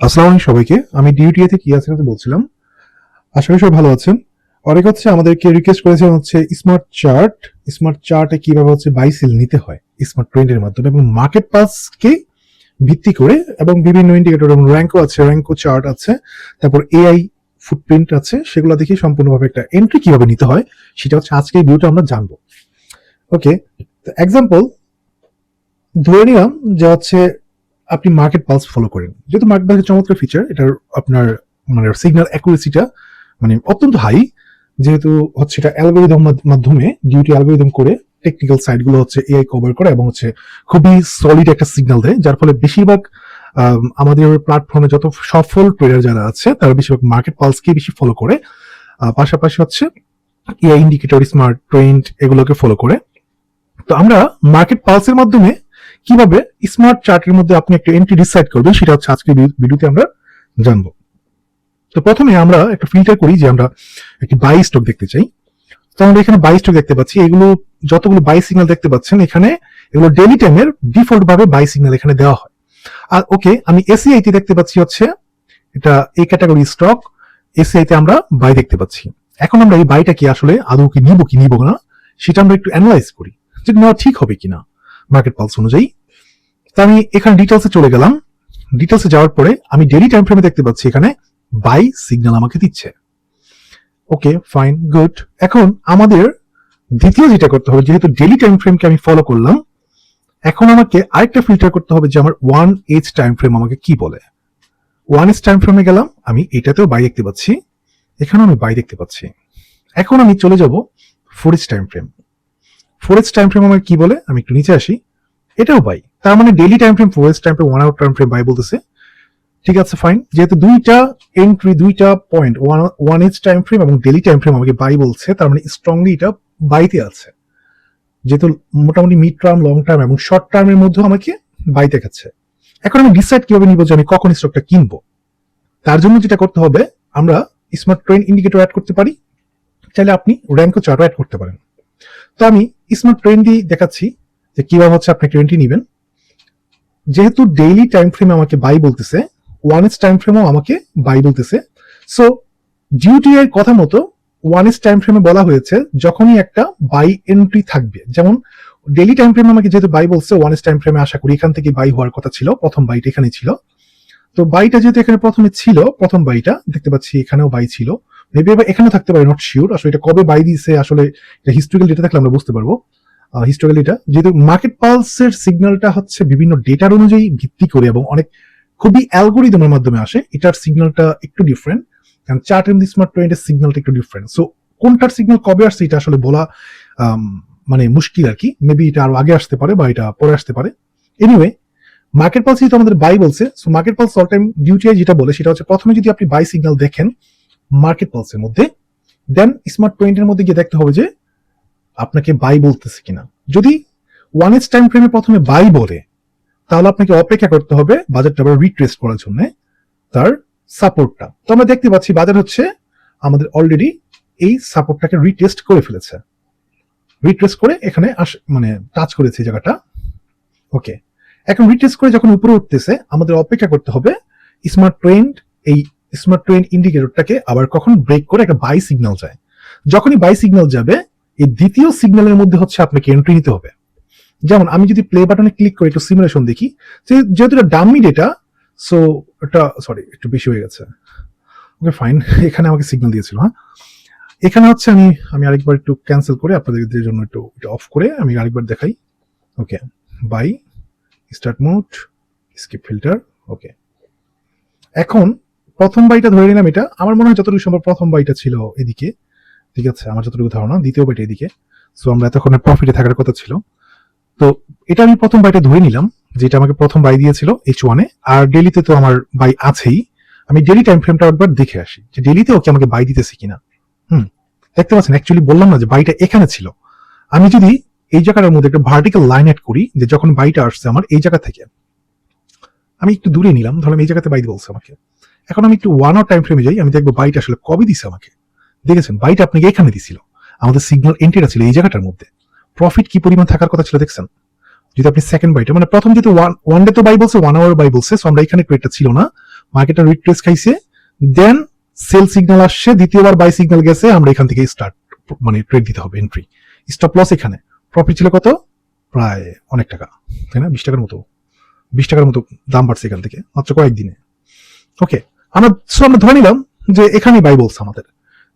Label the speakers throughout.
Speaker 1: আসসালামু আলাইকুম সবাইকে। আমি ডিউটিএ থেকে ইয়াসির হাসান বলছিলাম। আশা করি সবাই ভালো আছেন। অনেক হচ্ছে আমাদেরকে রিকোয়েস্ট করেছে হচ্ছে স্মার্ট চার্ট স্মার্ট চার্টে কীভাবে হচ্ছে বাইসেল নিতে হয়। স্মার্ট ট্রেন্ডের মাধ্যমে এবং মার্কেট পাসকে ভিত্তি করে এবং বিভিন্ন ইন্ডিকেটর এবং র্যাঙ্কও আছে র্যাঙ্কও চার্ট আছে, তারপর এআই ফুটপ্রিন্ট আছে, সেগুলো দেখে সম্পূর্ণভাবে একটা এন্ট্রি কীভাবে নিতে হয়, সেটা হচ্ছে আজকে এই ভিডিওটা আমরা জানব। ওকে তো এক্সাম্পল ধরে নিলাম যে হচ্ছে আপনি মার্কেট পালস ফলো করেন। যেহেতু মার্কেট পালসের চমৎকার ফিচার এটার আপনার মানে সিগন্যাল অ্যাকুরেসিটা মানে অত্যন্ত হাই যেহেতু হচ্ছে এটা অ্যালগোরিদম মাধ্যমে ডিউটি অ্যালগোরিদম করে টেকনিক্যাল সাইডগুলো হচ্ছে এআই কভার করে এবং হচ্ছে খুবই সলিড একটা সিগন্যাল দেয় যার ফলে বেশিরভাগ আম, আমাদের প্ল্যাটফর্মে যত সফল ট্রেডার যারা আছে তারা বেশিরভাগ মার্কেট পালসকে বেশি ফলো করে। পাশাপাশি হচ্ছে এআই ইন্ডিকেটর স্মার্ট ট্রেন্ড এগুলোকে ফলো করে। তো আমরা মার্কেট পালসের মাধ্যমে কীভাবে স্মার্ট চার্টের মধ্যে আপনি একটা এন্ট্রি ডিসাইড করবেন, সেটা হচ্ছে আজকে ভিডিওতে আমরা জানব। তো প্রথমে আমরা একটা ফিল্টার করি যে আমরা একটি বাই স্টক দেখতে চাই। তো আমরা এখানে বাই স্টক দেখতে পাচ্ছি। এগুলো যতগুলো বাই সিগন্যাল দেখতে পাচ্ছেন, এখানে এগুলো ডেলি টাইমের ডিফল্ট ভাবে বাই সিগন্যাল এখানে দেওয়া হয়। আর ওকে আমি এসিআই তে দেখতে পাচ্ছি হচ্ছে এটা এই ক্যাটাগরি স্টক এসিআই তে আমরা বাই দেখতে পাচ্ছি। এখন আমরা এই বাইটা কি আসলে আদৌ কি নিব কি নিব না, সেটা আমরা একটু অ্যানালাইজ করি যে নেওয়া ঠিক হবে কিনা। মার্কেট পালস অনুযায়ী। তো আমি এখানে ডিটেলসে চলে গেলাম। ডিটেলসে যাওয়ার পরে আমি ডেলি টাইম ফ্রেমে দেখতে পাচ্ছি এখানে বাই সিগন্যাল আমাকে দিচ্ছে। ওকে ফাইন গুড এখন আমাদের দ্বিতীয় যেটা করতে হবে, যেহেতু ডেলি টাইম ফ্রেমকে আমি ফলো করলাম, এখন আমাকে আরেকটা ফিল্টার করতে হবে যে আমার ওয়ান এজ টাইম ফ্রেম আমাকে কি বলে। ওয়ান এজ টাইম ফ্রেমে গেলাম, আমি এটাতেও বাই দেখতে পাচ্ছি। এখানেও আমি বাই দেখতে পাচ্ছি। এখন আমি চলে যাব four H time frame four time frame আমাকে কি বলে? আমি একটু নিচে আসি। এটাও বাই তার মানে daily time frame four time frame one hour time frame buy বলতেছে। ঠিক আছে ফাইন যেহেতু দুইটা এন্ট্রি দুইটা point one one time frame এবং ডেলি টাইম ফ্রেম আমাকে বাই বলছে, তার মানে স্ট্রংলি এটা বাইতে আছে। যেহেতু মোটামুটি মিড টার্ম লং টার্ম এবং শর্ট টার্মের মধ্যে আমাকে বাই দেখাচ্ছে। এখন আমি ডিসাইড কীভাবে নিব যে আমি কখন স্টকটা কিনবো? তার জন্য যেটা করতে হবে, আমরা স্মার্ট ট্রেন ইন্ডিকেটর অ্যাড করতে পারি। চাইলে আপনি র্যাঙ্কও চার্টও অ্যাড করতে পারেন। তো আমি স্মার্ট ট্রেন দিয়ে দেখাচ্ছি যে কীভাবে হচ্ছে আপনি ট্রেনটি নেবেন। যেহেতু ডেইলি টাইম ফ্রেম আমাকে বাই বলতেছে ওয়ান এজ টাইম ফ্রেমও আমাকে বাই বলতেছে। সো ডিউটি এর কথা মতো ওয়ান এজ টাইম ফ্রেমে বলা হয়েছে, যখনই একটা বাই এন্ট্রি থাকবে। যেমন ডেইলি টাইম ফ্রেমে আমাকে যেহেতু বাই বলছে ওয়ান এজ টাইম ফ্রেমে আশা করি এখান থেকে বাই হওয়ার কথা ছিল, প্রথম বাইটা এখানে ছিল। তো বাইটা যেহেতু এখানে প্রথমে ছিল, প্রথম বাইটা দেখতে পাচ্ছি এখানেও বাই ছিল। মেবি এবার এখানেও থাকতে পারে নট শিওর আসলে এটা কবে বাই দিয়েছে, আসলে এটা হিস্টোরিক্যাল ডেটা থাকলে আমরা বুঝতে পারব। হিস্টোরিক্যাল ডেটা যেহেতু মার্কেট পালসের সিগন্যালটা হচ্ছে বিভিন্ন ডেটার অনুযায়ী ভিত্তি করে এবং অনেক খুবই অ্যালগোরিদমের মাধ্যমে আসে, এটার সিগন্যালটা একটু ডিফারেন্ট কারণ চার্ট এন্ড স্মার্ট ট্রেন্ডের সিগন্যালটা একটু ডিফারেন্ট সো কোনটার সিগন্যাল কবে আসছে এটা আসলে বলা মানে মুশকিল আর কি। মেবি এটা আরও আগে আসতে পারে বা এটা পরে আসতে পারে। এনিওয়ে মার্কেট পালস যেহেতু আমাদের বাই বলছে। So market pulse all time ডিউটিআই যেটা বলে, সেটা হচ্ছে প্রথমে যদি আপনি বাই সিগন্যাল দেখেন মার্কেট পালসের মধ্যে দেন স্মার্ট ট্রেন্ডের মধ্যে গিয়ে দেখতে হবে যে আপনাকে বাই বলতেছে কিনা। যদি ওয়ান এজ টাইম ফ্রেমে প্রথমে বাই বলে, তাহলে আপনাকে অপেক্ষা করতে হবে বাজারটা আবার রিট্রেস করার জন্য তার সাপোর্টটা তো আমরা দেখতে পাচ্ছি বাজার হচ্ছে আমাদের অলরেডি এই সাপোর্টটাকে রিটেস্ট করে ফেলেছে। রিট্রেস করে এখানে আস- মানে টাচ করেছে জায়গাটা। ওকে এখন রিট্রেস করে যখন উপরে উঠতেছে, আমাদের অপেক্ষা করতে হবে স্মার্ট ট্রেন্ড এই স্মার্ট ট্রেন্ড ইন্ডিকেটরটাকে আবার কখন ব্রেক করে একটা বাই সিগন্যাল যায়। যখনই বাই সিগন্যাল যাবে, এই দ্বিতীয় সিগন্যালের মধ্যে হচ্ছে আপনাকে এন্ট্রি নিতে হবে। যেমন আমি যদি প্লে বাটনে ক্লিক করে, একটু সিমুলেশন দেখি যেহেতু এটা ডাম্মি ডেটা সো এটা সরি একটু বেশি হয়ে গেছে। ওকে ফাইন এখানে আমাকে সিগন্যাল দিয়েছিল হ্যাঁ? এখানে হচ্ছে আমি আমি আরেকবার একটু ক্যান্সেল করে আপনাদের জন্য একটু অফ করে আমি আরেকবার দেখাই। Okay buy start mode skip filter okay এখন প্রথম বাইটা ধরে নিলাম এটা। আমার মনে হয় যতটুকু সম্ভব প্রথম বাইটা ছিল এদিকে। ঠিক আছে, আমার যতটুকু ধারণা, দ্বিতীয় বাইটা এদিকে। সো আমরা এতক্ষণে প্রফিটে থাকার কথা ছিল। তো, এটা আমি প্রথম বাইটা ধরে নিলাম, যেটা আমাকে প্রথম বাই দিয়েছিল এইচ ওয়ানে আর ডেলিতে তো আমার বাই আছেই। আমি ডেলি টাইম ফ্রেমটা একবার দেখে আসি যে ডেলিতে ওকে আমাকে বাই দিতেছে কিনা। হুম, দেখতে পাচ্ছেন অ্যাকচুয়ালি বললাম না যে বাইটা এখানে ছিল। আমি যদি এই জায়গাটার মধ্যে একটা ভার্টিক্যাল লাইন অ্যাড করি, যে যখন বাইটা আসছে আমার এই জায়গা থেকে, আমি একটু দূরে নিলাম ধরলাম এই জায়গাতে বাই বলছে আমাকে। এখন আমি একটু ওয়ান আওয়ার টাইম ফ্রেমে যাই, আমি দেখব বাইটা আসলে কবে দিছে আমাকে। দেখেছেন? বাইটা আপনাকে এখানে দিছিল। আমাদের সিগন্যাল এন্ট্রিটা ছিল এই জায়গাটার মধ্যে। প্রফিট কি পরিমাণ থাকার কথা ছিল দেখছেন? যদি আপনি সেকেন্ড বাইটা মানে প্রথম যেহেতু ওয়ান ডে তো বাই বলছে ওয়ান আওয়ার বাই বলছে সো আমরা এখানে ক্রেডটা ছিল না। মার্কেটটা রিট্রেস খাইছে দেন সেল সিগন্যাল আসছে, দ্বিতীয়বার বাই সিগন্যাল গেছে, আমরা এখান থেকে স্টার্ট মানে ট্রেড দিতে হবে এন্ট্রি স্টপ লস এখানে। প্রফিট ছিল কত? প্রায় অনেক টাকা, তাই না? বিশ টাকার মতো, বিশ টাকার মতো দাম বাড়ছে এখান থেকে, মাত্র কয়েকদিনে। ওকে আমরা so আমরা ধরে নিলাম যে এখানেই বাই বলছে আমাদের।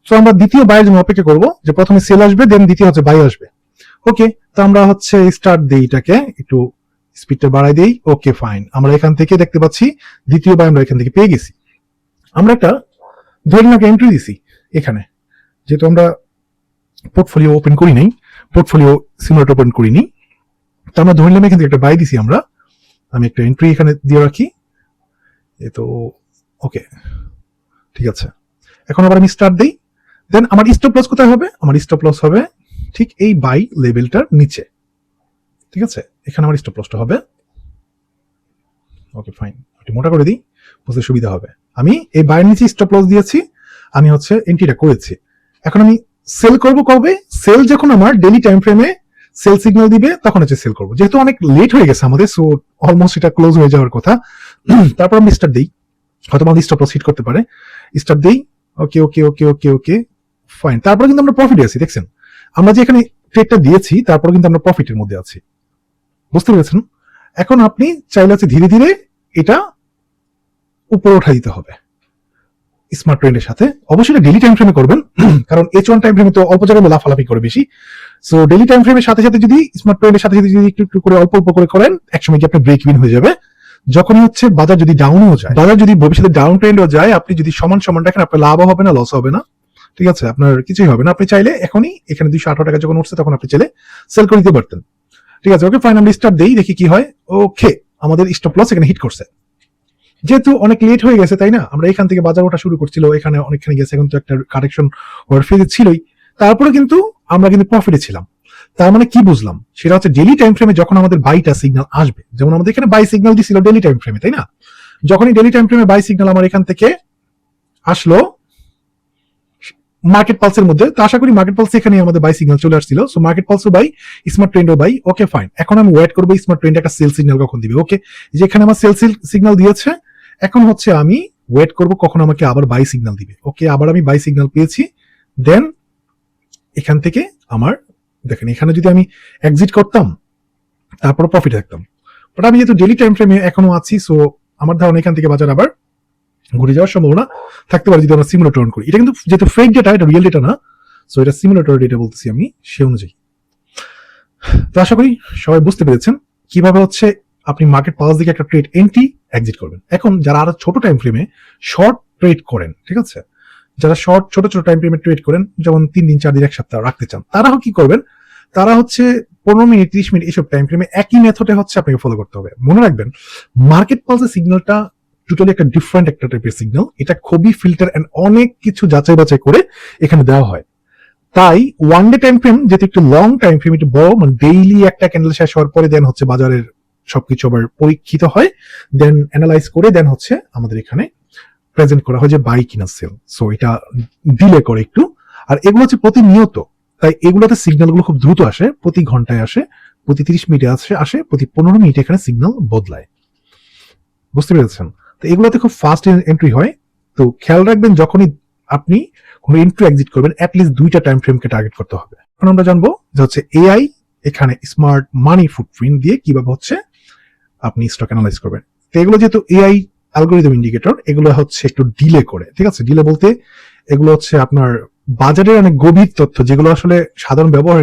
Speaker 1: তো আমরা দ্বিতীয় বাইয়ের জন্য অপেক্ষা করব যে প্রথমে সেল আসবে দেন দ্বিতীয় হচ্ছে বাই আসবে। ওকে তো আমরা হচ্ছে স্টার্ট দিই এটাকে, একটু স্পিডটা বাড়াই দেই। ওকে ফাইন আমরা এখান থেকে দেখতে পাচ্ছি দ্বিতীয় বাই আমরা এখান থেকে পেয়ে গেছি। আমরা একটা, ধরে নিলাম এন্ট্রি দিছি এখানে। যেহেতু আমরা পোর্টফোলিও ওপেন করি নাই পোর্টফোলিও সিমুলেট ওপেন করিনি তো আমরা ধরে নিলাম এখান থেকে একটা বাই দিছি আমরা। আমি একটা এন্ট্রি এখানে দিয়ে রাখি। এ তো ওকে ঠিক আছে। এখন আবার আমি স্টার্ট দিই। দেন আমার স্টপ লস কোথায় হবে? আমার স্টপ লস হবে ঠিক এই বাই লেভেলটার নিচে। ঠিক আছে? এখানে আমার স্টপ লসটা হবে। ওকে ফাইন একটু মোটা করে দিই, বুঝতে সুবিধা হবে। আমি এই বাইয়ের নিচে স্টপ লস দিয়েছি, আমি হচ্ছে এন্ট্রিটা করেছি। এখন আমি সেল করব কবে? সেল যখন আমার ডেলি টাইম ফ্রেমে সেল সিগন্যাল দিবে, তখন হচ্ছে সেল করব। যেহেতু অনেক লেট হয়ে গেছে আমাদের সো অলমোস্ট এটা ক্লোজ হয়ে যাওয়ার কথা। তারপর আমি স্টার্ট দিই। হয়তো আমাদের স্টপ লস হিট করতে পারে। দিই। ওকে ওকে ওকে ওকে ওকে ফাইন কিন্তু আমরা প্রফিটে আছি, দেখছেন? আমরা যে এখানে ট্রেডটা দিয়েছি কিন্তু আমরা প্রফিটের মধ্যে আছি। বুঝতে পেরেছেন? এখন আপনি চাইলে হচ্ছে ধীরে ধীরে এটা উপরে উঠা দিতে হবে। স্মার্ট ট্রেন্ডের সাথে। অবশ্যই ডেলি টাইম ফ্রেমে করবেন। কারণ এইচ ওয়ান টাইম ফ্রেমে তো অল্প জায়গায় লাফালাফি করে বেশি। সো ডেলি টাইম ফ্রেমের সাথে সাথে যদি স্মার্ট ট্রেন্ডের সাথে সাথে যদি একটু একটু করে, অল্প অল্প করে করেন, একসময় কি আপনার ব্রেক ইন হয়ে যাবে। যখনই হচ্ছে বাজার যদি ডাউনও যায়, বাজার যদি ভবিষ্যতে ডাউন ট্রেন্ডও যায়, আপনি যদি সমান সমান রাখেন, আপনার লাভও হবে না লস হবে না। ঠিক আছে? আপনার কিছুই হবে না। আপনি চাইলে এখনই এখানে দুইশো আঠারো টাকা যখন উঠছে, তখন আপনি চাইলে সেল করে দিতে পারতেন। ঠিক আছে? ওকে ফাইন আমরা দেই, দেখি কি হয়। ওকে আমাদের স্টপ লস এখানে হিট করছে। যেহেতু অনেক লেট হয়ে গেছে, তাই না? আমরা এখান থেকে বাজার ওঠা শুরু করছিল, এখানে অনেকখানি গেছে, এখন তো একটা কারেকশন ওর ফেজে ছিলই। তারপরে কিন্তু আমরা কিন্তু প্রফিটে ছিলাম। তার মানে কি বুঝলাম? সেটা হচ্ছে ডেলি টাইম ফ্রেমে যখন আমাদের বাইটা সিগনাল আসবে, যেমন আমাদের এখানে বাই সিগনাল দিছিল ডেলি টাইম ফ্রেমে তাই না? যখনই ডেলি টাইম ফ্রেমে বাই সিগন্যাল আমার এখান থেকে আসলো মার্কেট পালসের মধ্যে, তো আশা করি মার্কেট পালস এখানে আমাদের বাই সিগন্যাল চলে আসছিল। সো মার্কেট পালসও বাই স্মার্ট ট্রেন্ডও বাই ওকে ফাইন এখন আমি ওয়েট করব স্মার্ট ট্রেন্ড একটা সেল সিগনাল কখন দিবে ওকে যেখানে আমার সেল সিগনাল দিয়েছে, এখন হচ্ছে আমি ওয়েট করব কখন আমাকে আবার বাই সিগন্যাল দিবে ওকে আবার আমি বাই সিগন্যাল পেয়েছি দেন এখান থেকে আমার দেখেন, এখানে যদি আমি এক্সিট করতাম, তারপর প্রফিট থাকতাম। বাট আমি যেহেতু ডেলি টাইম ফ্রেমে এখনও আছি সো আমার ধারণা এখান থেকে বাজার আবার ঘুরে যাওয়ার সম্ভাবনা থাকতে পারে যদি আমরা সিমুলেটর অন করি। এটা কিন্তু যেহেতু ফেক ডেটা এটা রিয়েল ডেটা না সো এটা সিমুলেটর ডেটা বলতেছি আমি, সে অনুযায়ী। তো আশা করি সবাই বুঝতে পেরেছেন কীভাবে হচ্ছে আপনি মার্কেট পাওয়ার দিকে একটা ট্রেড এন্ট্রি এক্সিট করবেন। এখন যারা আরও ছোট টাইম ফ্রেমে শর্ট ট্রেড করেন, ঠিক আছে? যারা শর্ট ছোট ছোট টাইম ফ্রেমে ট্রেড করেন, যেমন তিন দিন, চার দিন, এক সপ্তাহ রাখতে চান, তারাও কি করবেন? তারা হচ্ছে পনেরো মিনিট, ত্রিশ মিনিট এইসব টাইম ফ্রেমে একই মেথডে হচ্ছে আপনাকে ফলো করতে হবে। মনে রাখবেন মার্কেট পালসের সিগন্যালটা টোটালি একটা ডিফারেন্ট একটা টাইপের সিগন্যাল এটা খুবই ফিল্টার এন্ড অনেক কিছু যাচাই বাছাই করে এখানে দেওয়া হয়। তাই ওয়ান ডে টাইম ফ্রেম যেহেতু একটু লং টাইম ফ্রেম একটু বড় মানে ডেইলি একটা ক্যান্ডেল শেষ হওয়ার পরে দেন হচ্ছে বাজারের সবকিছু আবার পরীক্ষিত হয়। দেন অ্যানালাইজ করে দেন হচ্ছে আমাদের এখানে প্রেজেন্ট করা হয় যে বাই কিনা সেল সো এটা ডিলে করে একটু। আর এগুলো হচ্ছে প্রতিনিয়ত তাই এগুলোতে সিগন্যালগুলো খুব দ্রুত আসে, প্রতি ঘন্টায় আসে, প্রতি তিরিশ মিনিটে আসে আসে, প্রতি পনেরো মিনিটে এখানে সিগন্যাল বদলায়। বুঝতে পেরেছেন? তো এগুলোতে খুব ফাস্ট এন্ট্রি হয়। তো খেয়াল রাখবেন যখনই আপনি কোনো এন্ট্রি এক্সিট করবেন অ্যাটলিস্ট দুইটা টাইম ফ্রেমকে টার্গেট করতে হবে। এখন আমরা জানব যে হচ্ছে এআই এখানে স্মার্ট মানি ফুটপ্রিন্ট দিয়ে কীভাবে হচ্ছে আপনি স্টক অ্যানালাইজ করবেন। তো এগুলো যেহেতু এআই অ্যালগোরিদম ইন্ডিকেটর এগুলো হচ্ছে একটু ডিলে করে, ঠিক আছে? ডিলে বলতে এগুলো হচ্ছে আপনার বাজারের অনেক গভীর তথ্য যেগুলো আসলে সাধারণ ব্যবহার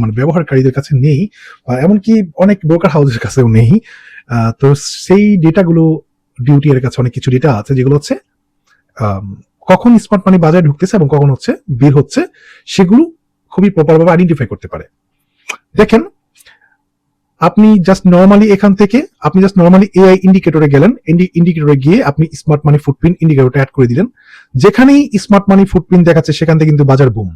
Speaker 1: মানে ব্যবহারকারীদের কাছে নেই এমনকি অনেক ব্রোকার হাউসের কাছেও নেই। তো সেই ডেটাগুলো ডিউটি এর কাছে অনেক কিছু ডেটা আছে, যেগুলো হচ্ছে কখন স্মার্ট মানি বাজারে ঢুকতেছে এবং কখন হচ্ছে, বের হচ্ছে, সেগুলো খুবই প্রপারভাবে আইডেন্টিফাই করতে পারে। দেখেন আপনি জাস্ট নর্মালি এখান থেকে, আপনি জাস্ট নর্মালি এআই ইন্ডিকেটরে গেলেন ইন্ডিকেটরে গিয়ে আপনি স্মার্ট মানি ফুটপ্রিন্ট ইন্ডিকেটরটা অ্যাড করে দিলেন। যেখানেই স্মার্ট মানি ফুটপ্রিন্ট দেখাচ্ছে, সেখান থেকে কিন্তু বাজার বুম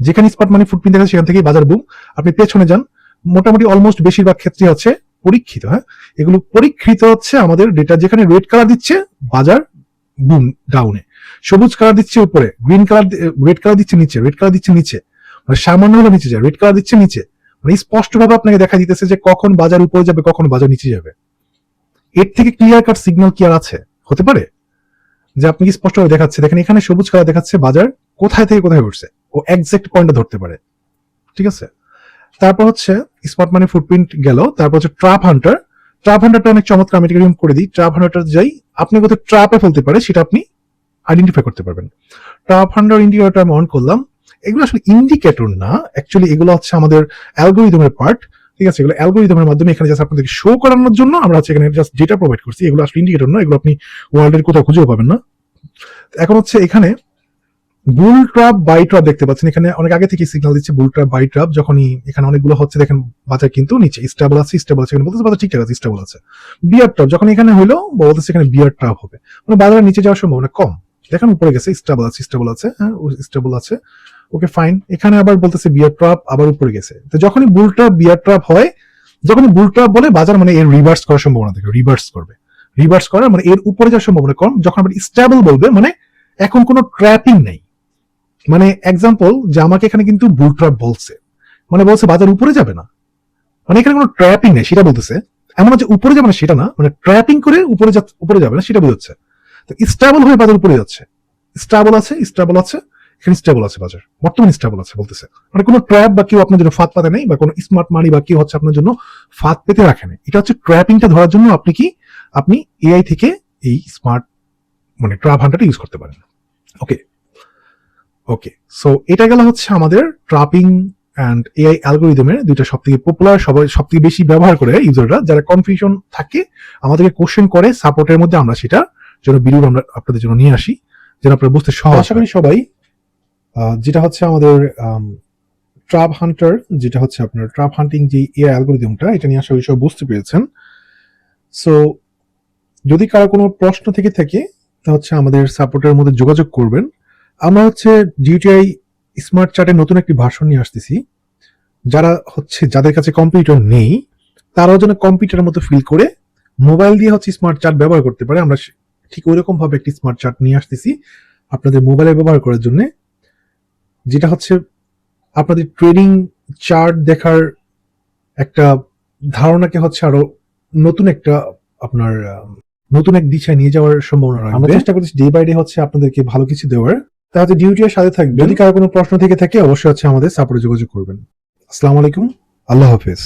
Speaker 1: যেখানে স্মার্ট মানি ফুটপ্রিন্ট দেখাচ্ছে, সেখান থেকেই বাজার বুম আপনি পেছনে যান, মোটামুটি অলমোস্ট বেশিরভাগ ক্ষেত্রে হচ্ছে পরীক্ষিত হ্যাঁ? এগুলো পরীক্ষিত হচ্ছে আমাদের ডেটা যেখানে রেড কালার দিচ্ছে, বাজার বুম ডাউনে সবুজ কালার দিচ্ছে উপরে গ্রিন কালার রেড কালার দিচ্ছে নিচে রেড কালার দিচ্ছে নিচে। মানে সামান্য হলে নিচে যায় রেড কালার দিচ্ছে নিচে। মানে স্পষ্ট ভাবে আপনাকে দেখা দিতেছে যে কখন বাজার উপরে যাবে, কখন বাজার নিচে যাবে। এর থেকে ক্লিয়ার কাট সিগন্যাল কি আর আছে? হতে পারে? যে আপনি স্পষ্টভাবে দেখাচ্ছে? দেখেন, এখানে সবুজ কালার দেখাচ্ছে বাজার কোথায় থেকে কোথায় উঠছে ও একজ্যাক্ট পয়েন্টে ধরতে পারে। ঠিক আছে? তারপর হচ্ছে স্পট মানে ফুটপ্রিন্ট গেল। তারপর হচ্ছে ট্রাপ হান্টার ট্রাপ হান্টারটা অনেক চমৎকার, আমি এটাকে করে দিই। ট্রাপ হান্টারটা যাই আপনি কোথাও ট্রাপে ফেলতে পারে, সেটা আপনি আইডেন্টিফাই করতে পারবেন। ট্রাপ হান্টার ইন্ডিকেটর আমি অন করলাম। এগুলো আসলে ইন্ডিকেটর না। অ্যাকচুয়ালি এগুলো হচ্ছে আমাদের অ্যালগোরিদমের পার্ট ঠিক আছে? এগুলো অ্যালগোরিদমের মাধ্যমে এখানে জাস্ট আপনাদেরকে শো করানোর জন্য আমরা হচ্ছে এখানে জাস্ট ডেটা প্রোভাইড করছি। এগুলো আসলে ইন্ডিকেটর না, এগুলো আপনি ওয়ার্ল্ডের কোথাও খুঁজেও পাবেন না। এখন হচ্ছে এখানে বুল ট্রাপ বাই ট্রাপ দেখতে পাচ্ছেন। এখানে অনেক আগে থেকে সিগন্যাল দিচ্ছে বুল ট্রাপ বাই ট্রাপ যখনই এখানে অনেকগুলো হচ্ছে, দেখেন বাজার কিন্তু নিচে স্টেবল আছে স্টেবল আছে। এখানে বলতেছে বাজার ঠিকঠাক আছে স্টেবল আছে। বিয়ার ট্রাপ যখন এখানে হইল, বলতেছে এখানে বিয়ার ট্রাপ হবে। মানে বাজারের নিচে যাওয়ার সম্ভাবনা কম। দেখেন উপরে গেছে স্টেবল আছে স্টেবল আছে হ্যাঁ স্টেবল আছে। ওকে ফাইন এখানে আবার বলতেছে বিয়ার ট্রাপ আবার উপরে গেছে। তো যখনই বুল ট্রাপ বিয়ার ট্রাপ হয়, যখনই বুল ট্রাপ বলে, বাজার মানে এর রিভার্স করার সম্ভাবনা থাকে রিভার্স করবে। রিভার্স করার মানে এর উপরে যাওয়ার সম্ভাবনা কম যখন আবার স্টেবল বলবে মানে এখন কোনো ট্র্যাপিং নেই। মানে এক্সাম্পল যে আমাকে এখানে কিন্তু বুল ট্রাপ বলছে। মানে বলছে বাজার উপরে যাবে না। মানে এখানে কোনো ট্র্যাপিং নেই, সেটা বলতেছে। এমন যে উপরে যাবে না, সেটা না। মানে ট্র্যাপিং করে উপরে উপরে যাবে না, সেটা বোঝাচ্ছে। তো স্টেবল হয়ে বাজার উপরে যাচ্ছে। স্টেবল আছে স্টেবল আছে। এখানে স্টেবল আছে বাজার। বর্তমানে স্টেবল আছে বলতেছে। মানে কোনো ট্র্যাপ বা কেউ আপনার জন্য ফাঁদ পাতে নেই বা কোনো স্মার্ট মানি বা কেউ হচ্ছে আপনার জন্য ফাঁদ পেতে রাখে এটা হচ্ছে ট্র্যাপিংটা ধরার জন্য আপনি কি? আপনি এআই থেকে এই স্মার্ট মানে ট্রাপ হান্টারটা ইউজ করতে পারেন। ওকে ওকে সো এটা গেল হচ্ছে আমাদের ট্রাপিং অ্যান্ড এআই অ্যালগোরিদমের দুইটা সব থেকে পপুলার সবাই সব থেকে বেশি ব্যবহার করে ইউজাররা যারা কনফিউশন থাকে আমাদেরকে কোশ্চেন করে সাপোর্টের মধ্যে আমরা সেটা জন্য ভিডিও আমরা আপনাদের জন্য নিয়ে আসি। যেন আপনারা বুঝতে সহজ আশা করি সবাই যেটা হচ্ছে আমাদের ট্রাপ হান্টার, যেটা হচ্ছে আপনার ট্রাপ হান্টিং যে এআই অ্যালগোরিদমটা, এটা নিয়ে করি সব বুঝতে পেরেছেন। সো যদি কারও কোনো প্রশ্ন থেকে থাকে, তা হচ্ছে আমাদের সাপোর্টের মধ্যে যোগাযোগ করবেন। আমরা হচ্ছে জিটিআই স্মার্ট চার্টের নতুন একটি ভাষণ নিয়ে আসতেছি। যারা হচ্ছে, যাদের কাছে কম্পিউটার নেই, তারাও যেন কম্পিউটারের মতো ফিল করে। মোবাইল দিয়ে হচ্ছে স্মার্ট চার্ট ব্যবহার করতে পারে। আমরা ঠিক ওই রকম একটি স্মার্ট চার্ট নিয়ে আসতেছি আপনাদের মোবাইলে ব্যবহার করার জন্য। যেটা হচ্ছে আপনাদের ট্রেডিং চার্ট দেখার একটা ধারণাকে হচ্ছে আরও নতুন একটা আপনার নতুন এক দিশায় নিয়ে যাওয়ার সম্ভাবনা আমরা চেষ্টা করছি ডে বাই ডে হচ্ছে আপনাদেরকে ভালো কিছু দেওয়ার। তাহলে ডিউটি এর সাথে থাকবে যদি কারও কোনো প্রশ্ন থেকে থাকে অবশ্যই হচ্ছে আমাদের সাপোর্ট যোগাযোগ করবেন। আসসালামু আলাইকুম। আল্লাহ হাফেজ।